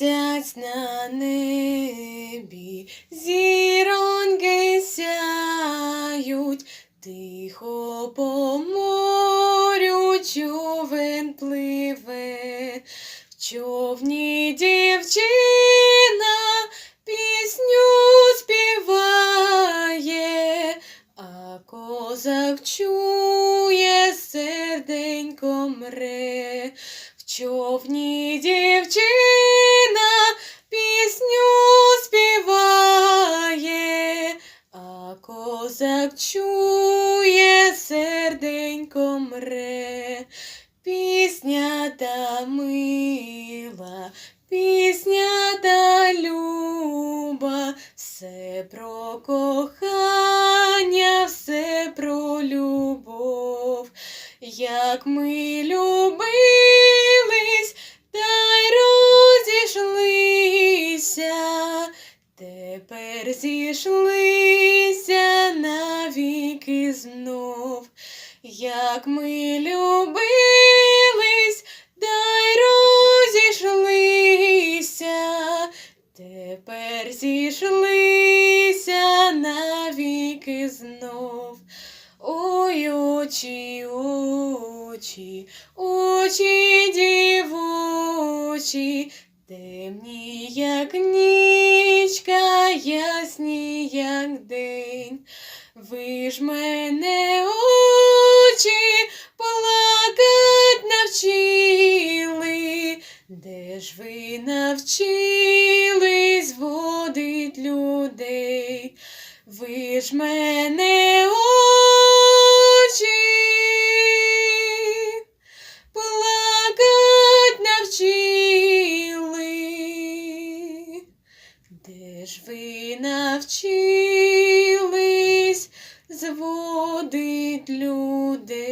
Місяць на небі, зіроньки сяють, тихо по морю човен пливе, в човні дівчина пісню співає, а козак чує, серденько мре. В човні дівчина козак чує, серденько мре. Пісня та мила, пісня та люба, все про кохання, все про любов, як ми любились, та й розійшлися, тепер зійшлися знов, як ми любились, та й розійшлися, тепер зійшлися навіки знов. Ой, очі, очі, очі дівочі, темні, як нічка, ясні, як день. Ви ж мене очі плакать навчили, де ж ви навчились водить людей? Ви ж мене очі плакать навчили. Де ж ви навчились людей?